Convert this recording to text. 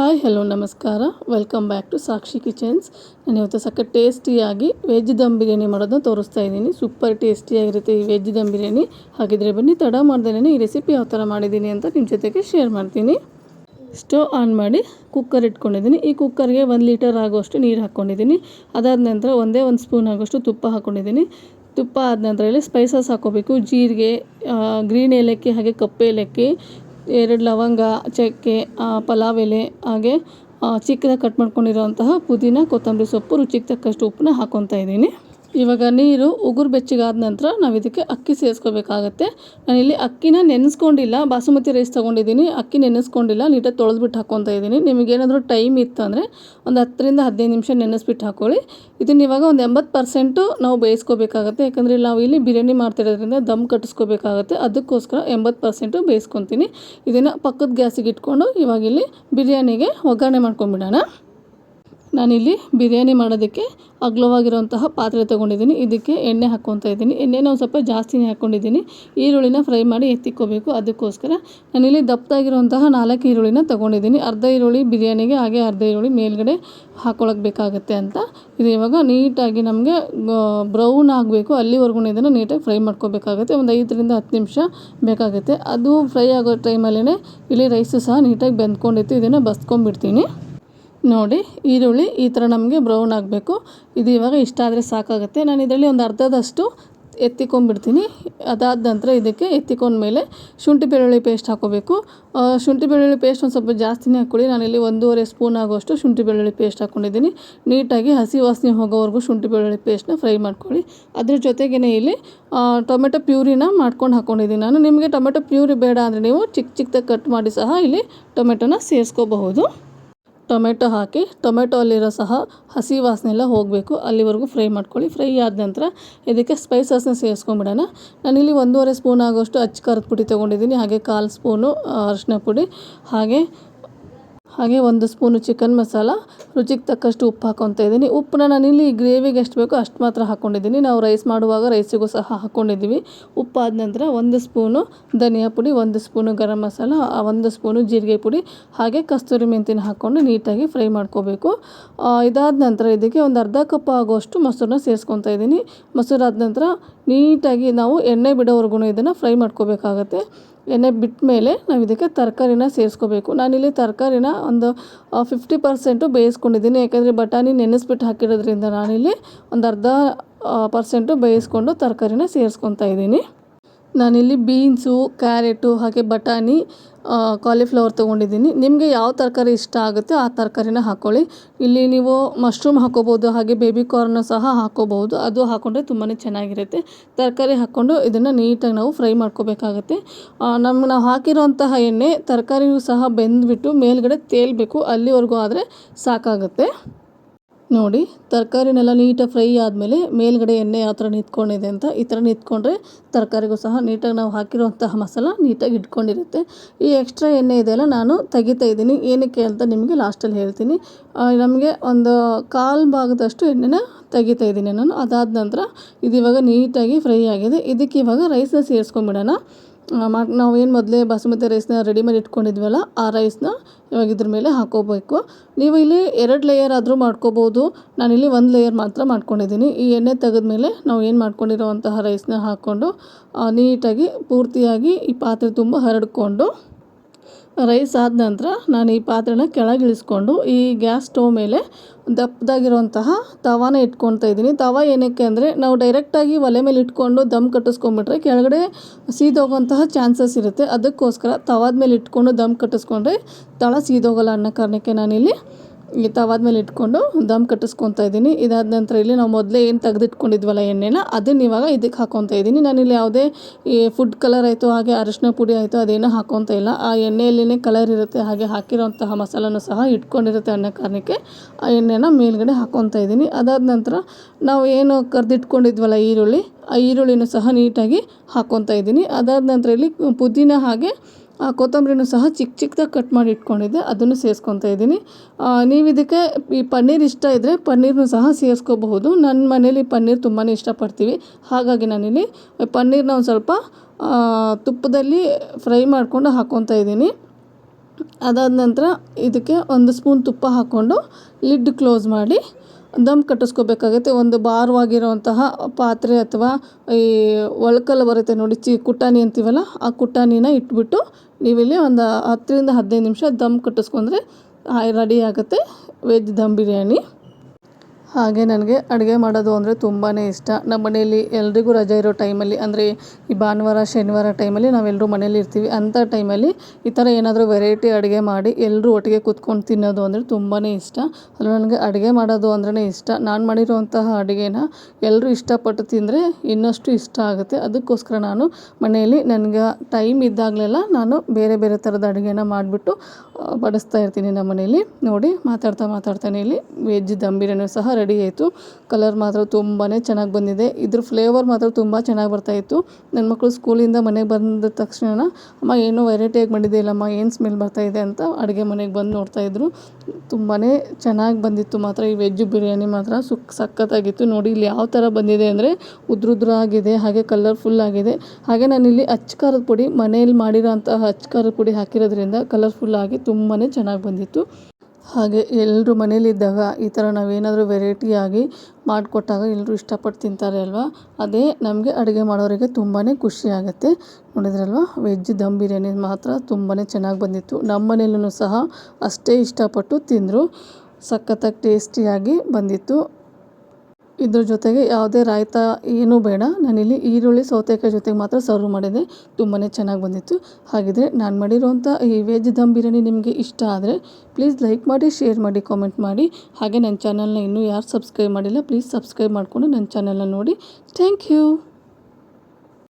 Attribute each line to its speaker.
Speaker 1: Hi, hello, ನಮಸ್ಕಾರ. Welcome back to Sakshi kitchens ನಾನು ಇವತ್ತು ಸಕ್ಕ ಟೇಸ್ಟಿಯಾಗಿ ವೆಜ್ ದಮ್ ಬಿರಿಯಾನಿ ಮಾಡೋದನ್ನ ತೋರಿಸ್ತಾ ಇದ್ದೀನಿ. ಸೂಪರ್ ಟೇಸ್ಟಿಯಾಗಿರುತ್ತೆ ಈ ವೆಜ್ ದಮ್ ಬಿರಿಯಾನಿ. ಹಾಗಿದ್ರೆ ಬನ್ನಿ, ತಡ ಮಾಡ್ದೇನೆ ಈ ರೆಸಿಪಿ ಯಾವ ಥರ ಮಾಡಿದ್ದೀನಿ ಅಂತ ನಿಮ್ಮ ಜೊತೆಗೆ ಶೇರ್ ಮಾಡ್ತೀನಿ. ಸ್ಟವ್ ಆನ್ ಮಾಡಿ ಕುಕ್ಕರ್ ಇಟ್ಕೊಂಡಿದ್ದೀನಿ. ಈ ಕುಕ್ಕರ್ಗೆ ಒಂದು ಲೀಟರ್ ಆಗುವಷ್ಟು ನೀರು ಹಾಕ್ಕೊಂಡಿದ್ದೀನಿ ಅದಾದ ನಂತರ ಒಂದೇ ಒಂದು ಸ್ಪೂನ್ ಆಗೋಷ್ಟು ತುಪ್ಪ ಹಾಕ್ಕೊಂಡಿದ್ದೀನಿ ತುಪ್ಪ ಆದ ನಂತರ ಇಲ್ಲಿ ಸ್ಪೈಸಸ್ ಹಾಕ್ಕೋಬೇಕು ಜೀರಿಗೆ ಗ್ರೀನ್ ಏಲಕ್ಕಿ, ಹಾಗೆ ಕಪ್ಪು ಏಲಕ್ಕಿ ಎರಡು ಲವಂಗ, ಚಕ್ಕೆ ಪಲಾವ್ ಎಲೆ, ಹಾಗೆ ಚಿಕ್ಕದಾಗಿ ಕಟ್ ಮಾಡ್ಕೊಂಡಿರೋಂತಹ ಪುದೀನ, ಕೊತ್ತಂಬರಿ ಸೊಪ್ಪು, ರುಚಿಗೆ ತಕ್ಕಷ್ಟು ಉಪ್ಪನ್ನ ಹಾಕ್ಕೊತಾ ಇದ್ದೀನಿ. ಇವಾಗ ನೀರು ಉಗುರು ಬೆಚ್ಚಗಾದ ನಂತರ ನಾವು ಇದಕ್ಕೆ ಅಕ್ಕಿ ಸೇರಿಸ್ಕೋಬೇಕಾಗತ್ತೆ. ನಾನಿಲ್ಲಿ ಅಕ್ಕಿನ ನೆನೆಸ್ಕೊಂಡಿಲ್ಲ. ಬಾಸುಮತಿ ರೈಸ್ ತೊಗೊಂಡಿದ್ದೀನಿ. ಅಕ್ಕಿ ನೆನೆಸ್ಕೊಂಡಿಲ್ಲ. ನೀಟಾಗಿ ತೊಳೆದ್ಬಿಟ್ಟು ಹಾಕ್ಕೊತಾ ಇದ್ದೀನಿ. ನಿಮಗೇನಾದರೂ ಟೈಮ್ ಇತ್ತು ಅಂದರೆ ಒಂದು ಹತ್ತರಿಂದ ಹದಿನೈದು ನಿಮಿಷ ನೆನೆಸ್ಬಿಟ್ಟು ಹಾಕ್ಕೊಳ್ಳಿ ಇದನ್ನ ಇವಾಗ ಒಂದು ಎಂಬತ್ತು ಪರ್ಸೆಂಟು ನಾವು ಬೇಯಿಸ್ಕೋಬೇಕಾಗತ್ತೆ. ಯಾಕಂದರೆ ನಾವು ಇಲ್ಲಿ ಬಿರಿಯಾನಿ ಮಾಡ್ತಿರೋದ್ರಿಂದ ದಮ್ ಕಟ್ಟಿಸ್ಕೋಬೇಕಾಗತ್ತೆ. ಅದಕ್ಕೋಸ್ಕರ ಎಂಬತ್ತು ಪರ್ಸೆಂಟು ಬೇಯಿಸ್ಕೊತೀನಿ. ಇದನ್ನು ಪಕ್ಕದ ಗ್ಯಾಸಿಗೆ ಇಟ್ಕೊಂಡು ಇವಾಗ ಇಲ್ಲಿ ಬಿರಿಯಾನಿಗೆ ಒಗ್ಗರಣೆ ಮಾಡ್ಕೊಂಬಿಡೋಣ. ನಾನಿಲ್ಲಿ ಬಿರಿಯಾನಿ ಮಾಡೋದಕ್ಕೆ ಅಗ್ಲವಾಗಿರುವಂತಹ ಪಾತ್ರೆ ತೊಗೊಂಡಿದ್ದೀನಿ. ಇದಕ್ಕೆ ಎಣ್ಣೆ ಹಾಕ್ಕೊತಾ ಇದ್ದೀನಿ. ಎಣ್ಣೆನ ಒಂದು ಸ್ವಲ್ಪ ಜಾಸ್ತಿನೇ ಹಾಕ್ಕೊಂಡಿದ್ದೀನಿ ಈರುಳ್ಳಿನ ಫ್ರೈ ಮಾಡಿ ಎತ್ತಿಕ್ಕೋಬೇಕು ಅದಕ್ಕೋಸ್ಕರ ನಾನಿಲ್ಲಿ ದಪ್ಪದಾಗಿರುವಂತಹ ನಾಲ್ಕು ಈರುಳ್ಳಿನ ತೊಗೊಂಡಿದ್ದೀನಿ. ಅರ್ಧ ಈರುಳ್ಳಿ ಬಿರಿಯಾನಿಗೆ, ಹಾಗೆ ಅರ್ಧ ಈರುಳ್ಳಿ ಮೇಲುಗಡೆ ಹಾಕ್ಕೊಳಕ್ಕೆ ಬೇಕಾಗುತ್ತೆ ಅಂತ. ಇದು ಇವಾಗ ನೀಟಾಗಿ ನಮಗೆ ಬ್ರೌನ್ ಆಗಬೇಕು. ಅಲ್ಲಿವರೆಗೂ ಇದನ್ನು ನೀಟಾಗಿ ಫ್ರೈ ಮಾಡ್ಕೋಬೇಕಾಗುತ್ತೆ. ಒಂದು ಐದರಿಂದ ಹತ್ತು ನಿಮಿಷ ಬೇಕಾಗುತ್ತೆ. ಅದು ಫ್ರೈ ಆಗೋ ಟೈಮಲ್ಲೇ ಇಲ್ಲಿ ರೈಸು ಸಹ ನೀಟಾಗಿ ಬೆಂದ್ಕೊಂಡಿತ್ತು. ಇದನ್ನು ಬಸ್ಕೊಂಡ್ಬಿಡ್ತೀನಿ. ನೋಡಿ, ಈರುಳ್ಳಿ ಈ ಥರ ನಮಗೆ ಬ್ರೌನ್ ಆಗಬೇಕು. ಇದು ಇವಾಗ ಇಷ್ಟ ಆದರೆ ಸಾಕಾಗುತ್ತೆ. ನಾನು ಇದರಲ್ಲಿ ಒಂದು ಅರ್ಧದಷ್ಟು ಎತ್ತಿಕೊಂಡ್ಬಿಡ್ತೀನಿ. ಅದಾದ ನಂತರ ಇದಕ್ಕೆ ಎತ್ತಿಕೊಂಡ್ಮೇಲೆ ಶುಂಠಿ ಬೆಳ್ಳುಳ್ಳಿ ಪೇಸ್ಟ್ ಹಾಕೋಬೇಕು. ಶುಂಠಿ ಬೆಳ್ಳುಳ್ಳಿ ಪೇಸ್ಟ್ ಒಂದು ಸ್ವಲ್ಪ ಜಾಸ್ತಿನೇ ಹಾಕ್ಕೊಳ್ಳಿ ನಾನಿಲ್ಲಿ ಒಂದೂವರೆ ಸ್ಪೂನ್ ಆಗುವಷ್ಟು ಶುಂಠಿ ಬೆಳ್ಳುಳ್ಳಿ ಪೇಸ್ಟ್ ಹಾಕ್ಕೊಂಡಿದ್ದೀನಿ ನೀಟಾಗಿ ಹಸಿ ವಾಸನೆ ಹೋಗೋವರೆಗೂ ಶುಂಠಿ ಬೆಳ್ಳುಳ್ಳಿ ಪೇಸ್ಟ್ನ ಫ್ರೈ ಮಾಡ್ಕೊಳ್ಳಿ. ಅದ್ರ ಜೊತೆಗೇ ಇಲ್ಲಿ ಟೊಮೆಟೊ ಪ್ಯೂರಿನ ಮಾಡ್ಕೊಂಡು ಹಾಕ್ಕೊಂಡಿದ್ದೀನಿ ನಾನು. ನಿಮಗೆ ಟೊಮೆಟೊ ಪ್ಯೂರಿ ಬೇಡ ಅಂದರೆ ನೀವು ಚಿಕ್ಕ ಚಿಕ್ಕದಾಗಿ ಕಟ್ ಮಾಡಿ ಸಹ ಇಲ್ಲಿ ಟೊಮೆಟೊನ ಸೇರಿಸ್ಕೋಬಹುದು. ಟೊಮೆಟೊ ಹಾಕಿ ಟೊಮೆಟೊ ಅಲ್ಲಿರೋ ಸಹ ಹಸಿ ವಾಸನೆ ಎಲ್ಲ ಹೋಗಬೇಕು. ಅಲ್ಲಿವರೆಗೂ ಫ್ರೈ ಮಾಡ್ಕೊಳ್ಳಿ. ಫ್ರೈ ಆದ ನಂತರ ಇದಕ್ಕೆ ಸ್ಪೈಸಸ್ನ ಸೇರಿಸ್ಕೊಂಬಿಡೋಣ. ನಾನಿಲ್ಲಿ ಒಂದೂವರೆ ಸ್ಪೂನ್ ಆಗೋಷ್ಟು ಅಚ್ಚ ಖಾರದ ಪುಡಿ ತೊಗೊಂಡಿದ್ದೀನಿ. ಹಾಗೆ ಕಾಲು ಸ್ಪೂನು, ಅರಿಶಿನ ಪುಡಿ, ಹಾಗೆ ಹಾಗೆ ಒಂದು ಸ್ಪೂನು ಚಿಕನ್ ಮಸಾಲ, ರುಚಿಗೆ ತಕ್ಕಷ್ಟು ಉಪ್ಪು ಹಾಕ್ಕೊತಾ ಇದ್ದೀನಿ. ಉಪ್ಪನ್ನ ನಾನಿಲ್ಲಿ ಗ್ರೇವಿಗೆ ಎಷ್ಟು ಬೇಕೋ ಅಷ್ಟು ಮಾತ್ರ ಹಾಕ್ಕೊಂಡಿದ್ದೀನಿ ನಾವು ರೈಸ್ ಮಾಡುವಾಗ ರೈಸಿಗೂ ಸಹ ಹಾಕ್ಕೊಂಡಿದ್ದೀವಿ ಉಪ್ಪಾದ ನಂತರ ಒಂದು ಸ್ಪೂನು ಧನಿಯಾ ಪುಡಿ, ಒಂದು ಸ್ಪೂನು ಗರಂ ಮಸಾಲ ಒಂದು ಸ್ಪೂನು ಜೀರಿಗೆ ಪುಡಿ, ಹಾಗೆ ಕಸ್ತೂರಿ ಮೆಂತಿನ ಹಾಕ್ಕೊಂಡು ನೀಟಾಗಿ ಫ್ರೈ ಮಾಡ್ಕೋಬೇಕು. ಇದಾದ ನಂತರ ಇದಕ್ಕೆ ಒಂದು ಅರ್ಧ ಕಪ್ ಆಗುವಷ್ಟು ಮೊಸರನ್ನ ಸೇರಿಸ್ಕೊತಾ ಇದ್ದೀನಿ. ಮೊಸರಾದ ನಂತರ ನೀಟಾಗಿ ನಾವು ಎಣ್ಣೆ ಬಿಡೋವರೆಗೂ ಇದನ್ನು ಫ್ರೈ ಮಾಡ್ಕೋಬೇಕಾಗತ್ತೆ. ಎಣ್ಣೆ ಬಿಟ್ಟ ಮೇಲೆ ನಾವು ಇದಕ್ಕೆ ತರಕಾರಿನ ಸೇರಿಸ್ಕೋಬೇಕು. ನಾನಿಲ್ಲಿ ತರಕಾರಿನ ಒಂದು ಫಿಫ್ಟಿ ಪರ್ಸೆಂಟು ಬೇಯಿಸ್ಕೊಂಡಿದ್ದೀನಿ. ಯಾಕೆಂದರೆ ಬಟಾಣಿ ನೆನೆಸ್ಬಿಟ್ಟು ಹಾಕಿರೋದ್ರಿಂದ ನಾನಿಲ್ಲಿ ಒಂದು ಅರ್ಧ ಪರ್ಸೆಂಟು ಬೇಯಿಸ್ಕೊಂಡು ತರಕಾರಿನ ಸೇರಿಸ್ಕೊತಾ ಇದ್ದೀನಿ. ನಾನಿಲ್ಲಿ ಬೀನ್ಸು, ಕ್ಯಾರೆಟು, ಹಾಗೆ ಬಟಾಣಿ ಕಾಲಿಫ್ಲವರ್ ತೊಗೊಂಡಿದ್ದೀನಿ. ನಿಮಗೆ ಯಾವ ತರಕಾರಿ ಇಷ್ಟ ಆಗುತ್ತೆ ಆ ತರಕಾರಿನ ಹಾಕ್ಕೊಳ್ಳಿ ಇಲ್ಲಿ ನೀವು ಮಶ್ರೂಮ್ ಹಾಕ್ಕೋಬೋದು ಹಾಗೆ ಬೇಬಿ ಕಾರ್ನ್ ಸಹ ಹಾಕ್ಕೋಬೋದು ಅದು ಹಾಕ್ಕೊಂಡ್ರೆ ತುಂಬಾ ಚೆನ್ನಾಗಿರುತ್ತೆ. ತರಕಾರಿ ಹಾಕ್ಕೊಂಡು ಇದನ್ನು ನೀಟಾಗಿ ನಾವು ಫ್ರೈ ಮಾಡ್ಕೋಬೇಕಾಗತ್ತೆ. ನಮ್ಮ ನಾವು ಹಾಕಿರೋಂತಹ ಎಣ್ಣೆ ತರಕಾರಿಯೂ ಸಹ ಬೆಂದ್ಬಿಟ್ಟು ಮೇಲುಗಡೆ ತೇಲಬೇಕು. ಅಲ್ಲಿವರೆಗೂ ಆದರೆ ಸಾಕಾಗುತ್ತೆ. ನೋಡಿ ತರಕಾರಿನೆಲ್ಲ ನೀಟಾಗಿ ಫ್ರೈ ಆದಮೇಲೆ ಮೇಲ್ಗಡೆ ಎಣ್ಣೆ ಯಾವ ಥರ ನಿಂತ್ಕೊಂಡಿದೆ ಅಂತ ಈ ಥರ ನಿಂತ್ಕೊಂಡ್ರೆ ತರಕಾರಿಗೂ ಸಹ ನೀಟಾಗಿ ನಾವು ಹಾಕಿರುವಂತಹ ಮಸಾಲ ನೀಟಾಗಿ ಇಟ್ಕೊಂಡಿರುತ್ತೆ. ಈ ಎಕ್ಸ್ಟ್ರಾ ಎಣ್ಣೆ ಇದೆಯಲ್ಲ, ನಾನು ತೆಗಿತಾ ಇದ್ದೀನಿ. ಏನಕ್ಕೆ ಅಂತ ನಿಮಗೆ ಲಾಸ್ಟಲ್ಲಿ ಹೇಳ್ತೀನಿ. ನಮಗೆ ಒಂದು ಕಾಲು ಭಾಗದಷ್ಟು ಎಣ್ಣೆನ ತೆಗಿತಾ ಇದ್ದೀನಿ ನಾನು. ಅದಾದ ನಂತರ ಇದು ಇವಾಗ ನೀಟಾಗಿ ಫ್ರೈ ಆಗಿದೆ. ಇದಕ್ಕೆ ಇವಾಗ ರೈಸನ್ನ ಸೇರಿಸ್ಕೊಂಬಿಡೋಣ. ನಾವು ಏನು ಮೊದಲೇ ಬಾಸುಮತಿ ರೈಸ್ನ ರೆಡಿ ಮಾಡಿ ಇಟ್ಕೊಂಡಿದ್ವಲ್ಲ, ಆ ರೈಸ್ನ ಇವಾಗ ಇದ್ರ ಮೇಲೆ ಹಾಕೋಬೇಕು. ನೀವು ಇಲ್ಲಿ ಎರಡು ಲೇಯರ್ ಆದರೂ ಮಾಡ್ಕೋಬೋದು. ನಾನಿಲ್ಲಿ ಒಂದು ಲೇಯರ್ ಮಾತ್ರ ಮಾಡ್ಕೊಂಡಿದ್ದೀನಿ. ಈ ಎಣ್ಣೆ ತೆಗೆದ ಮೇಲೆ ನಾವು ಏನು ಮಾಡ್ಕೊಂಡಿರೋವಂತಹ ರೈಸ್ನ ಹಾಕ್ಕೊಂಡು ನೀಟಾಗಿ ಪೂರ್ತಿಯಾಗಿ ಈ ಪಾತ್ರೆ ತುಂಬ ಹರಡ್ಕೊಂಡು ರೈಸ್ ಆದ ನಂತರ ನಾನು ಈ ಪಾತ್ರೆನ ಕೆಳಗಿಳಿಸ್ಕೊಂಡು ಈ ಗ್ಯಾಸ್ ಸ್ಟವ್ ಮೇಲೆ ದಪ್ಪದಾಗಿರುವಂತಹ ತವಾನ ಇಟ್ಕೊಳ್ತಾ ಇದ್ದೀನಿ. ತವ ಏನಕ್ಕೆ ಅಂದರೆ ನಾವು ಡೈರೆಕ್ಟಾಗಿ ಒಲೆ ಮೇಲೆ ಇಟ್ಕೊಂಡು ದಮ್ ಕಟ್ಟಿಸ್ಕೊಂಬಿಟ್ರೆ ಕೆಳಗಡೆ ಸೀದೋಗುವಂತಹ ಚಾನ್ಸಸ್ ಇರುತ್ತೆ. ಅದಕ್ಕೋಸ್ಕರ ತವಾದ ಮೇಲೆ ಇಟ್ಕೊಂಡು ದಮ್ ಕಟ್ಟಿಸ್ಕೊಂಡ್ರೆ ತಳ ಸೀದೋಗಲ್ಲ ಅನ್ನೋ ಕಾರಣಕ್ಕೆ ನಾನಿಲ್ಲಿ ಈ ತವಾದ ಮೇಲೆ ಇಟ್ಕೊಂಡು ದಮ್ ಕಟ್ಟಿಸ್ಕೊತಾ ಇದ್ದೀನಿ. ಇದಾದ ನಂತರ ಇಲ್ಲಿ ನಾವು ಮೊದಲೇ ಏನು ತೆಗೆದಿಟ್ಕೊಂಡಿದ್ವಲ್ಲ ಎಣ್ಣೆನ, ಅದನ್ನ ಇವಾಗ ಇದಕ್ಕೆ ಹಾಕೊತಾ ಇದ್ದೀನಿ. ನಾನಿಲ್ಲಿ ಯಾವುದೇ ಈ ಫುಡ್ ಕಲರ್ ಆಯಿತು ಹಾಗೆ ಅರಿಶಿನ ಪುಡಿ ಆಯಿತು ಅದೇನೂ ಹಾಕೊತ ಇಲ್ಲ. ಆ ಎಣ್ಣೆಯಲ್ಲಿನೇ ಕಲರ್ ಇರುತ್ತೆ, ಹಾಗೆ ಹಾಕಿರೋಂತಹ ಮಸಾಲನೂ ಸಹ ಇಟ್ಕೊಂಡಿರುತ್ತೆ ಅನ್ನೋ ಕಾರಣಕ್ಕೆ ಆ ಎಣ್ಣೆನ ಮೇಲ್ಗಡೆ ಹಾಕೊತಾ ಇದ್ದೀನಿ. ಅದಾದ ನಂತರ ನಾವು ಏನು ಕರೆದಿಟ್ಕೊಂಡಿದ್ವಲ್ಲ ಈರುಳ್ಳಿ, ಆ ಈರುಳ್ಳಿನೂ ಸಹ ನೀಟಾಗಿ ಹಾಕ್ಕೊತಾ ಇದ್ದೀನಿ. ಅದಾದ ನಂತರ ಇಲ್ಲಿ ಪುದೀನ ಹಾಗೆ ಕೊತ್ತಂಬರಿನೂ ಸಹ ಚಿಕ್ಕ ಚಿಕ್ಕದಾಗಿ ಕಟ್ ಮಾಡಿ ಇಟ್ಕೊಂಡಿದ್ದೆ, ಅದನ್ನು ಸೇರಿಸ್ಕೊತಾ ಇದ್ದೀನಿ. ನೀವು ಇದಕ್ಕೆ ಈ ಪನ್ನೀರ್ ಇಷ್ಟ ಇದ್ದರೆ ಪನ್ನೀರ್ನೂ ಸಹ ಸೇರಿಸ್ಕೋಬಹುದು. ನನ್ನ ಮನೇಲಿ ಪನ್ನೀರ್ ತುಂಬಾ ಇಷ್ಟಪಡ್ತೀವಿ. ಹಾಗಾಗಿ ನಾನಿಲ್ಲಿ ಪನ್ನೀರ್ನ ಒಂದು ಸ್ವಲ್ಪ ತುಪ್ಪದಲ್ಲಿ ಫ್ರೈ ಮಾಡಿಕೊಂಡು ಹಾಕ್ಕೊತಾ ಇದ್ದೀನಿ. ಅದಾದ ನಂತರ ಇದಕ್ಕೆ ಒಂದು ಸ್ಪೂನ್ ತುಪ್ಪ ಹಾಕ್ಕೊಂಡು ಲಿಡ್ ಕ್ಲೋಸ್ ಮಾಡಿ ದಮ್ ಕಟ್ಟಿಸ್ಕೋಬೇಕಾಗುತ್ತೆ. ಒಂದು ಭಾರವಾಗಿರುವಂತಹ ಪಾತ್ರೆ ಅಥವಾ ಈ ಒಳ್ಕಲ್ಲು ಬರುತ್ತೆ ನೋಡಿ, ಚಿ ಕುಟ್ಟಾಣಿ ಅಂತೀವಲ್ಲ, ಆ ಕುಟ್ಟಾಣಿನ ಇಟ್ಬಿಟ್ಟು ನೀವಿಲ್ಲಿ ಒಂದು ಹತ್ತರಿಂದ ಹದಿನೈದು ನಿಮಿಷ ದಮ್ ಕಟ್ಟಿಸ್ಕೊಂಡ್ರೆ ರೆಡಿ ಆಗುತ್ತೆ ವೆಜ್ ದಮ್ ಬಿರಿಯಾನಿ. ಹಾಗೆ ನನಗೆ ಅಡುಗೆ ಮಾಡೋದು ಅಂದರೆ ತುಂಬಾ ಇಷ್ಟ. ನಮ್ಮ ಮನೆಯಲ್ಲಿ ಎಲ್ರಿಗೂ ರಜೆ ಇರೋ ಟೈಮಲ್ಲಿ ಅಂದರೆ ಈ ಭಾನುವಾರ, ಶನಿವಾರ ಟೈಮಲ್ಲಿ ನಾವೆಲ್ಲರೂ ಮನೇಲಿ ಇರ್ತೀವಿ. ಅಂಥ ಟೈಮಲ್ಲಿ ಈ ಥರ ಏನಾದರೂ ವೆರೈಟಿ ಅಡುಗೆ ಮಾಡಿ ಎಲ್ಲರೂ ಒಟ್ಟಿಗೆ ಕೂತ್ಕೊಂಡು ತಿನ್ನೋದು ಅಂದರೆ ತುಂಬಾ ಇಷ್ಟ. ಅಲ್ಲೂ, ನನಗೆ ಅಡುಗೆ ಮಾಡೋದು ಅಂದ್ರೇ ಇಷ್ಟ. ನಾನು ಮಾಡಿರುವಂತಹ ಅಡುಗೆನ ಎಲ್ಲರೂ ಇಷ್ಟಪಟ್ಟು ತಿಂದರೆ ಇನ್ನಷ್ಟು ಇಷ್ಟ ಆಗುತ್ತೆ. ಅದಕ್ಕೋಸ್ಕರ ನಾನು ಮನೆಯಲ್ಲಿ ನನಗೆ ಟೈಮ್ ಇದ್ದಾಗಲೆಲ್ಲ ನಾನು ಬೇರೆ ಬೇರೆ ಥರದ ಅಡುಗೆನ ಮಾಡಿಬಿಟ್ಟು ಬಡಿಸ್ತಾ ಇರ್ತೀನಿ ನಮ್ಮ ಮನೆಯಲ್ಲಿ. ನೋಡಿ, ಮಾತಾಡ್ತಾ ಮಾತಾಡ್ತಾನೆ ಇಲ್ಲಿ ವೆಜ್ ದಮ್ ಬಿರಿಯಾನಿ ಸಹ ರೆಡಿ ಆಯಿತು. ಕಲರ್ ಮಾತ್ರ ತುಂಬಾ ಚೆನ್ನಾಗಿ ಬಂದಿದೆ. ಇದ್ರ ಫ್ಲೇವರ್ ಮಾತ್ರ ತುಂಬ ಚೆನ್ನಾಗಿ ಬರ್ತಾಯಿತ್ತು ನನ್ನ ಮಕ್ಕಳು ಸ್ಕೂಲಿಂದ ಮನೆಗೆ ಬಂದ ತಕ್ಷಣ ಅಮ್ಮ, ಏನೋ ವೆರೈಟಿಯಾಗಿ ಮಾಡಿದೆಯಲ್ಲಮ್ಮ ಏನು ಸ್ಮೆಲ್ ಬರ್ತಾಯಿದೆ ಅಂತ ಅಡುಗೆ ಮನೆಗೆ ಬಂದು ನೋಡ್ತಾಯಿದ್ರು ತುಂಬಾ ಚೆನ್ನಾಗಿ ಬಂದಿತ್ತು ಮಾತ್ರ ಈ ವೆಜ್ ಬಿರಿಯಾನಿ ಮಾತ್ರ. ಸುಕ್, ಸಖತ್ತಾಗಿತ್ತು. ನೋಡಿ ಇಲ್ಲಿ ಯಾವ ಥರ ಬಂದಿದೆ ಅಂದರೆ ಉದ್ರುದ್ರಾಗಿದೆ, ಹಾಗೆ ಕಲರ್ಫುಲ್ ಆಗಿದೆ. ಹಾಗೆ ನಾನಿಲ್ಲಿ ಖಾರದ ಪುಡಿ ಮನೆಯಲ್ಲಿ ಮಾಡಿರೋ ಅಂತಹ ಅಚ್ಚಕಾರದ ಪುಡಿ ಹಾಕಿರೋದ್ರಿಂದ ಕಲರ್ಫುಲ್ ಆಗಿ ತುಂಬಾ ಚೆನ್ನಾಗಿ ಬಂದಿತ್ತು. ಹಾಗೆ ಎಲ್ಲರೂ ಮನೇಲಿದ್ದಾಗ ಈ ಥರ ನಾವೇನಾದರೂ ವೆರೈಟಿಯಾಗಿ ಮಾಡಿಕೊಟ್ಟಾಗ ಎಲ್ಲರೂ ಇಷ್ಟಪಟ್ಟು ತಿಂತಾರೆ ಅಲ್ವಾ? ಅದೇ ನಮಗೆ ಅಡುಗೆ ಮಾಡೋರಿಗೆ ತುಂಬಾ ಖುಷಿ ಆಗುತ್ತೆ ನೋಡಿದ್ರಲ್ವ? ವೆಜ್ ದಮ್ ಬಿರಿಯಾನಿ ಮಾತ್ರ ತುಂಬಾ ಚೆನ್ನಾಗಿ ಬಂದಿತ್ತು. ನಮ್ಮ ಮನೇಲೂ ಸಹ ಅಷ್ಟೇ ಇಷ್ಟಪಟ್ಟು ತಿಂದರು. ಸಖತ್ತಾಗಿ ಟೇಸ್ಟಿಯಾಗಿ ಬಂದಿತ್ತು. ಇದ್ರ ಜೊತೆಗೆ ಯಾವುದೇ ರಾಯ್ತ ಏನೂ ಬೇಡ. ನಾನಿಲ್ಲಿ ಈರುಳ್ಳಿ ಸೌತೆಕಾಯಿ ಜೊತೆಗೆ ಮಾತ್ರ ಸರ್ವ್ ಮಾಡಿದೆ. ತುಂಬಾ ಚೆನ್ನಾಗಿ ಬಂದಿತ್ತು. ಹಾಗಿದ್ರೆ ನಾನು ಮಾಡಿರುವಂಥ ಈ ವೆಜ್ ದಮ್ ಬಿರಿಯಾನಿ ನಿಮಗೆ ಇಷ್ಟ ಆದರೆ ಪ್ಲೀಸ್ ಲೈಕ್ ಮಾಡಿ ಶೇರ್ ಮಾಡಿ ಕಾಮೆಂಟ್ ಮಾಡಿ. ಹಾಗೆ ನನ್ನ ಚಾನಲ್ನ ಇನ್ನೂ ಯಾರು ಸಬ್ಸ್ಕ್ರೈಬ್ ಮಾಡಿಲ್ಲ ಪ್ಲೀಸ್ ಸಬ್ಸ್ಕ್ರೈಬ್ ಮಾಡಿಕೊಂಡು ನನ್ನ ಚಾನಲ್ನ ನೋಡಿ. Thank you